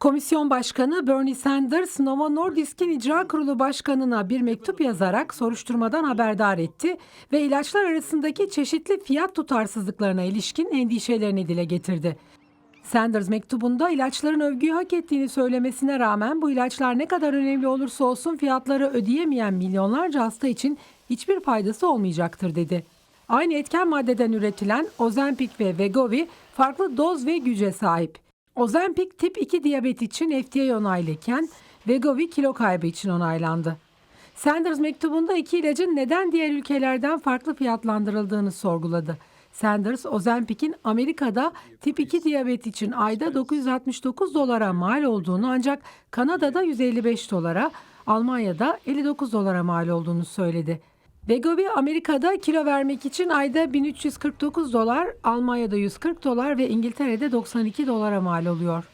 Komisyon Başkanı Bernie Sanders, Novo Nordisk'in icra kurulu başkanına bir mektup yazarak soruşturmadan haberdar etti ve ilaçlar arasındaki çeşitli fiyat tutarsızlıklarına ilişkin endişelerini dile getirdi. Sanders mektubunda ilaçların övgüyü hak ettiğini söylemesine rağmen bu ilaçlar ne kadar önemli olursa olsun fiyatları ödeyemeyen milyonlarca hasta için hiçbir faydası olmayacaktır dedi. Aynı etken maddeden üretilen Ozempic ve Wegovy farklı doz ve güce sahip. Ozempic tip 2 diyabet için FDA onaylıyken Wegovy kilo kaybı için onaylandı. Sanders mektubunda iki ilacın neden diğer ülkelerden farklı fiyatlandırıldığını sorguladı. Sanders, Ozempic'in Amerika'da tip 2 diyabet için ayda 969 dolara mal olduğunu ancak Kanada'da 155 dolara, Almanya'da 59 dolara mal olduğunu söyledi. Wegovy Amerika'da kilo vermek için ayda 1349 dolar, Almanya'da 140 dolar ve İngiltere'de 92 dolara mal oluyor.